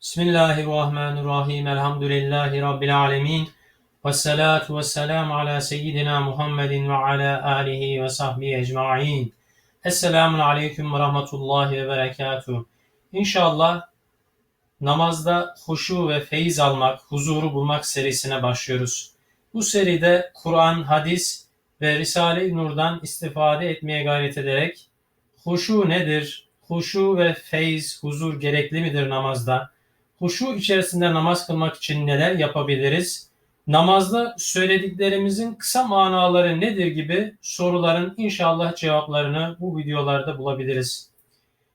Bismillahirrahmanirrahim. Elhamdülillahi Rabbil alemin. Ve salatu ve selamu ala seyyidina Muhammedin ve ala alihi ve sahbihi ecma'in. Esselamun aleyküm ve rahmetullahi ve berekatuhu. İnşallah namazda huşu ve feyiz almak, huzuru bulmak serisine başlıyoruz. Bu seride Kur'an, hadis ve Risale-i Nur'dan istifade etmeye gayret ederek huşu nedir, huşu ve feyiz, huzur gerekli midir namazda? Huşu içerisinde namaz kılmak için neler yapabiliriz? Namazda söylediklerimizin kısa manaları nedir gibi soruların inşallah cevaplarını bu videolarda bulabiliriz.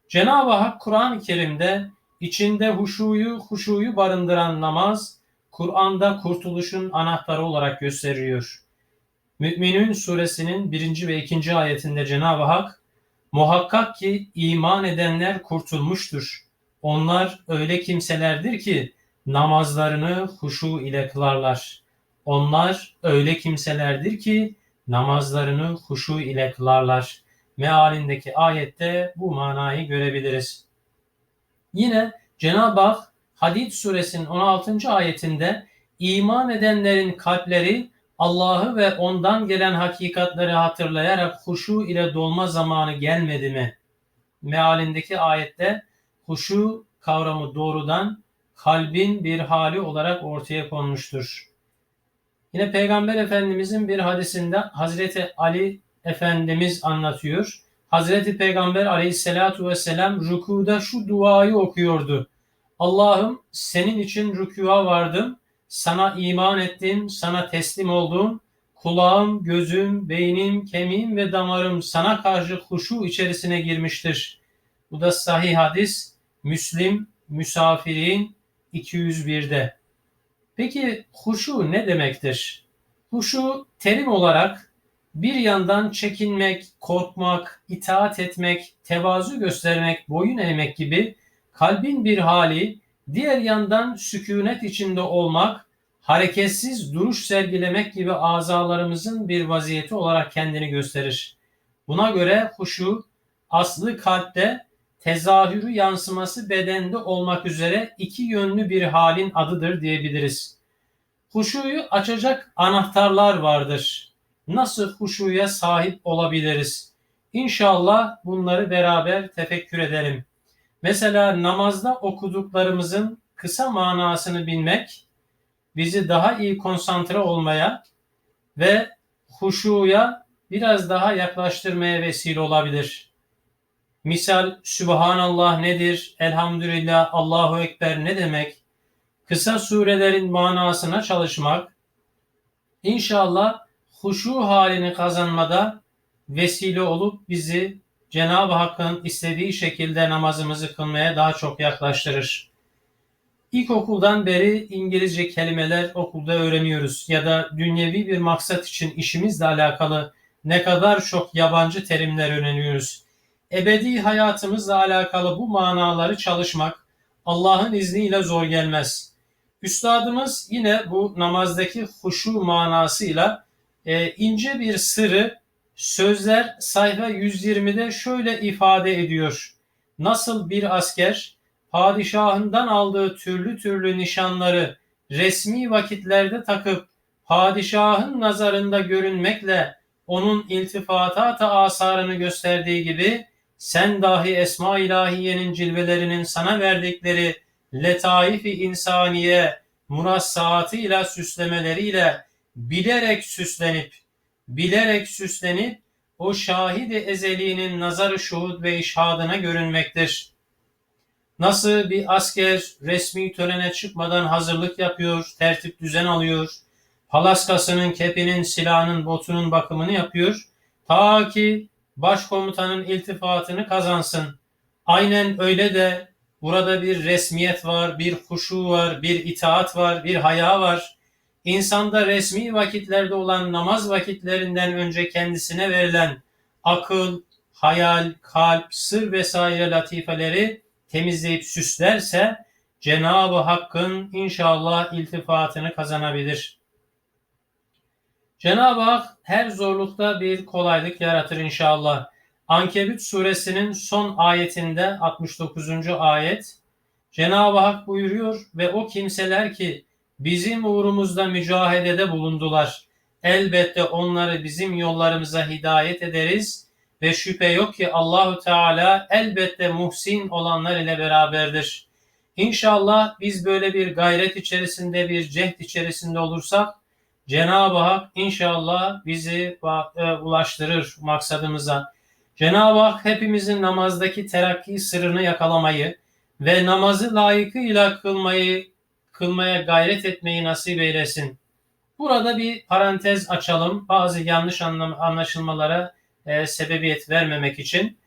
Cenab-ı Hak Kur'an-ı Kerim'de içinde huşuyu, huşuyu barındıran namaz, Kur'an'da kurtuluşun anahtarı olarak gösteriliyor. Mü'minün suresinin birinci ve ikinci ayetinde Cenab-ı Hak, muhakkak ki iman edenler kurtulmuştur. Onlar öyle kimselerdir ki namazlarını huşu ile kılarlar. Onlar öyle kimselerdir ki namazlarını huşu ile kılarlar. Mealindeki ayette bu manayı görebiliriz. Yine Cenab-ı Hak Hadid suresinin 16. ayetinde iman edenlerin kalpleri Allah'ı ve ondan gelen hakikatleri hatırlayarak huşu ile dolma zamanı gelmedi mi? Mealindeki ayette huşu kavramı doğrudan kalbin bir hali olarak ortaya konmuştur. Yine Peygamber Efendimizin bir hadisinde Hazreti Ali Efendimiz anlatıyor. Hazreti Peygamber aleyhissalatu vesselam rükuda şu duayı okuyordu. Allah'ım senin için rükûa vardım, sana iman ettim, sana teslim oldum. Kulağım, gözüm, beynim, kemiğim ve damarım sana karşı huşu içerisine girmiştir. Bu da sahih hadis. Müslim, Müsafirin 201'de. Peki huşu ne demektir? Huşu terim olarak bir yandan çekinmek, korkmak, itaat etmek, tevazu göstermek, boyun eğmek gibi kalbin bir hali, diğer yandan sükunet içinde olmak, hareketsiz duruş sergilemek gibi azalarımızın bir vaziyeti olarak kendini gösterir. Buna göre huşu aslı kalpte, tezahürü yansıması bedende olmak üzere iki yönlü bir halin adıdır diyebiliriz. Huşuyu açacak anahtarlar vardır. Nasıl huşuya sahip olabiliriz? İnşallah bunları beraber tefekkür edelim. Mesela namazda okuduklarımızın kısa manasını bilmek bizi daha iyi konsantre olmaya ve huşuya biraz daha yaklaştırmaya vesile olabilir. Misal Sübhanallah nedir? Elhamdülillah, Allahu Ekber ne demek? Kısa surelerin manasına çalışmak inşallah huşu halini kazanmada vesile olup bizi Cenab-ı Hakk'ın istediği şekilde namazımızı kılmaya daha çok yaklaştırır. İlkokuldan beri İngilizce kelimeler okulda öğreniyoruz ya da dünyevi bir maksat için işimizle alakalı ne kadar çok yabancı terimler öğreniyoruz. Ebedi hayatımızla alakalı bu manaları çalışmak Allah'ın izniyle zor gelmez. Üstadımız yine bu namazdaki huşu manasıyla e, ince bir sırrı Sözler sayfa 120'de şöyle ifade ediyor. Nasıl bir asker padişahından aldığı türlü türlü nişanları resmi vakitlerde takıp padişahın nazarında görünmekle onun iltifatat asarını gösterdiği gibi sen dahi Esma ilahiyenin cilvelerinin sana verdikleri letaif-i insaniye murassaatıyla süslemeleriyle bilerek süslenip bilerek süslenip o şahidi ezeliğinin nazarı şuhud ve işhadına görünmektir. Nasıl bir asker resmi törene çıkmadan hazırlık yapıyor, tertip düzen alıyor, palaskasının, kepinin, silahının, botunun bakımını yapıyor, ta ki başkomutanın iltifatını kazansın. Aynen öyle de burada bir resmiyet var, bir huşu var, bir itaat var, bir haya var. İnsanda resmi vakitlerde olan namaz vakitlerinden önce kendisine verilen akıl, hayal, kalp, sır vesaire latifeleri temizleyip süslerse Cenab-ı Hakk'ın inşallah iltifatını kazanabilir. Cenab-ı Hak her zorlukta bir kolaylık yaratır inşallah. Ankebut suresinin son ayetinde 69. ayet Cenab-ı Hak buyuruyor ve o kimseler ki bizim uğrumuzda mücahedede bulundular. Elbette onları bizim yollarımıza hidayet ederiz ve şüphe yok ki Allahu Teala elbette muhsin olanlar ile beraberdir. İnşallah biz böyle bir gayret içerisinde, bir cehd içerisinde olursak Cenab-ı Hak inşallah bizi e, ulaştırır maksadımıza. Cenab-ı Hak hepimizin namazdaki terakki sırrını yakalamayı ve namazı layıkıyla kılmayı kılmaya gayret etmeyi nasip eylesin. Burada bir parantez açalım. Bazı yanlış anlaşılmalara e, sebebiyet vermemek için.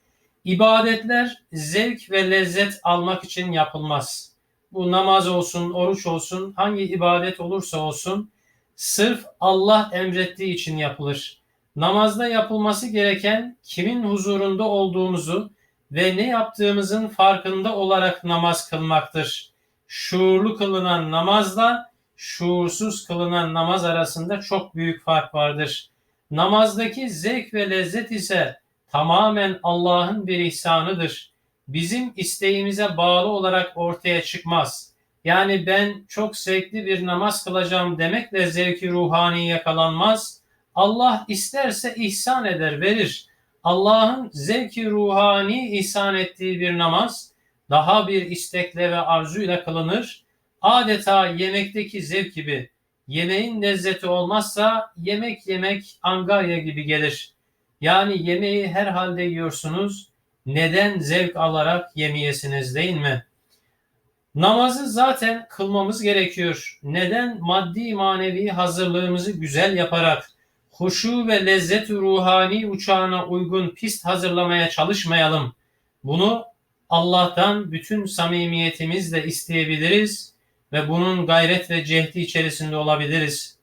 İbadetler zevk ve lezzet almak için yapılmaz. Bu namaz olsun, oruç olsun, hangi ibadet olursa olsun sırf Allah emrettiği için yapılır. Namazda yapılması gereken kimin huzurunda olduğumuzu ve ne yaptığımızın farkında olarak namaz kılmaktır. Şuurlu kılınan namazla şuursuz kılınan namaz arasında çok büyük fark vardır. Namazdaki zevk ve lezzet ise tamamen Allah'ın bir ihsanıdır. Bizim isteğimize bağlı olarak ortaya çıkmaz. Yani ben çok zevkli bir namaz kılacağım demekle zevki ruhani yakalanmaz. Allah isterse ihsan eder, verir. Allah'ın zevki ruhani ihsan ettiği bir namaz daha bir istekle ve arzuyla kılınır. Adeta yemekteki zevk gibi yemeğin lezzeti olmazsa yemek yemek angarya gibi gelir. Yani yemeği her halde yiyorsunuz. Neden zevk alarak yemeyesiniz değil mi? Namazı zaten kılmamız gerekiyor. Neden maddi manevi hazırlığımızı güzel yaparak huşu ve lezzet ruhani uçağına uygun pist hazırlamaya çalışmayalım. Bunu Allah'tan bütün samimiyetimizle isteyebiliriz ve bunun gayret ve cehdi içerisinde olabiliriz.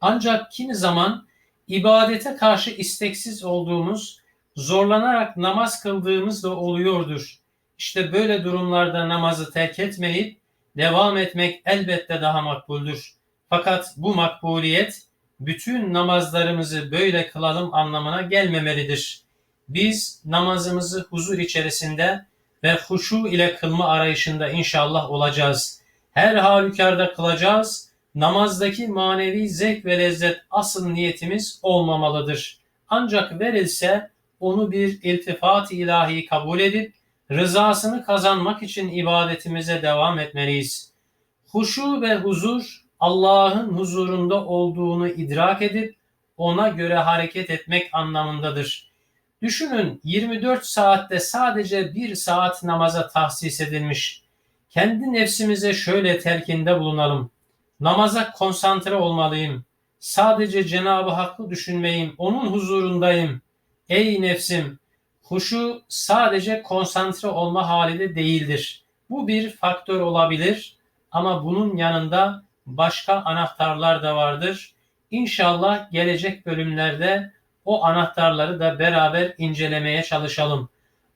Ancak kimi zaman ibadete karşı isteksiz olduğumuz, zorlanarak namaz kıldığımız da oluyordur. İşte böyle durumlarda namazı terk etmeyip devam etmek elbette daha makbuldür. Fakat bu makbuliyet bütün namazlarımızı böyle kılalım anlamına gelmemelidir. Biz namazımızı huzur içerisinde ve huşu ile kılma arayışında inşallah olacağız. Her halükarda kılacağız. Namazdaki manevi zevk ve lezzet asıl niyetimiz olmamalıdır. Ancak verilse onu bir iltifat ilahi kabul edip rızasını kazanmak için ibadetimize devam etmeliyiz. Huşu ve huzur Allah'ın huzurunda olduğunu idrak edip ona göre hareket etmek anlamındadır. Düşünün 24 saatte sadece bir saat namaza tahsis edilmiş. Kendi nefsimize şöyle telkinde bulunalım. Namaza konsantre olmalıyım. Sadece Cenab-ı Hakk'ı düşünmeyim. Onun huzurundayım. Ey nefsim, huşu sadece konsantre olma hali de değildir. Bu bir faktör olabilir ama bunun yanında başka anahtarlar da vardır. İnşallah gelecek bölümlerde o anahtarları da beraber incelemeye çalışalım.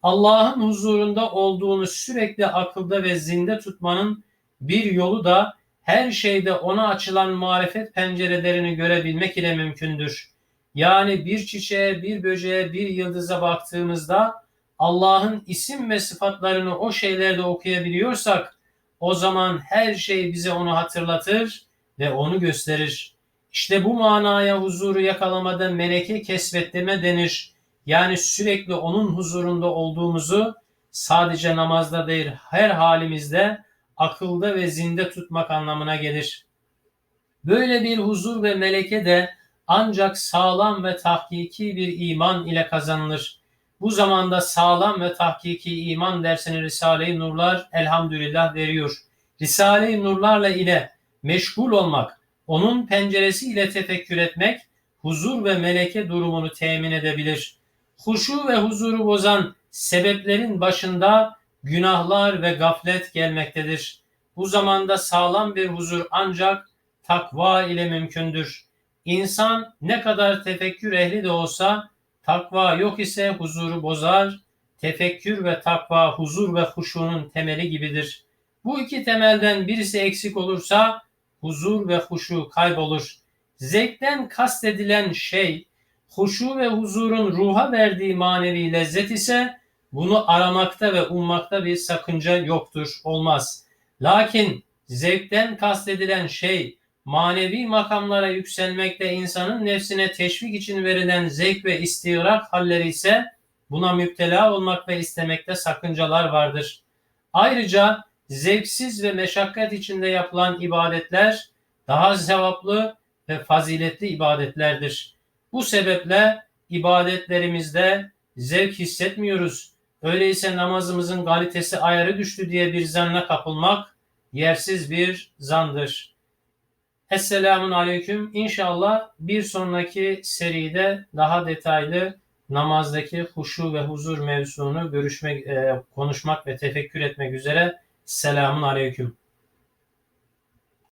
Allah'ın huzurunda olduğunu sürekli akılda ve zinde tutmanın bir yolu da her şeyde ona açılan marifet pencerelerini görebilmek ile mümkündür. Yani bir çiçeğe, bir böceğe, bir yıldıza baktığımızda Allah'ın isim ve sıfatlarını o şeylerde okuyabiliyorsak o zaman her şey bize onu hatırlatır ve onu gösterir. İşte bu manaya huzuru yakalamada meleke kesbetleme denir. Yani sürekli onun huzurunda olduğumuzu sadece namazda değil her halimizde akılda ve zinde tutmak anlamına gelir. Böyle bir huzur ve meleke de ancak sağlam ve tahkiki bir iman ile kazanılır. Bu zamanda sağlam ve tahkiki iman dersini Risale-i Nurlar elhamdülillah veriyor. Risale-i Nurlarla ile meşgul olmak, onun penceresi ile tefekkür etmek, huzur ve meleke durumunu temin edebilir. Huşu ve huzuru bozan sebeplerin başında günahlar ve gaflet gelmektedir. Bu zamanda sağlam bir huzur ancak takva ile mümkündür. İnsan ne kadar tefekkür ehli de olsa takva yok ise huzuru bozar. Tefekkür ve takva huzur ve huşunun temeli gibidir. Bu iki temelden birisi eksik olursa huzur ve huşu kaybolur. Zevkten kastedilen şey huşu ve huzurun ruha verdiği manevi lezzet ise bunu aramakta ve ummakta bir sakınca yoktur, olmaz. Lakin zevkten kastedilen şey manevi makamlara yükselmekte insanın nefsine teşvik için verilen zevk ve istirak halleri ise buna müptela olmak ve istemekte sakıncalar vardır. Ayrıca zevksiz ve meşakkat içinde yapılan ibadetler daha sevaplı ve faziletli ibadetlerdir. Bu sebeple ibadetlerimizde zevk hissetmiyoruz. Öyleyse namazımızın kalitesi ayarı düştü diye bir zanna kapılmak yersiz bir zandır. Esselamun Aleyküm. İnşallah bir sonraki seride daha detaylı namazdaki huşu ve huzur mevzusunu görüşmek, e, konuşmak ve tefekkür etmek üzere. Selamun Aleyküm.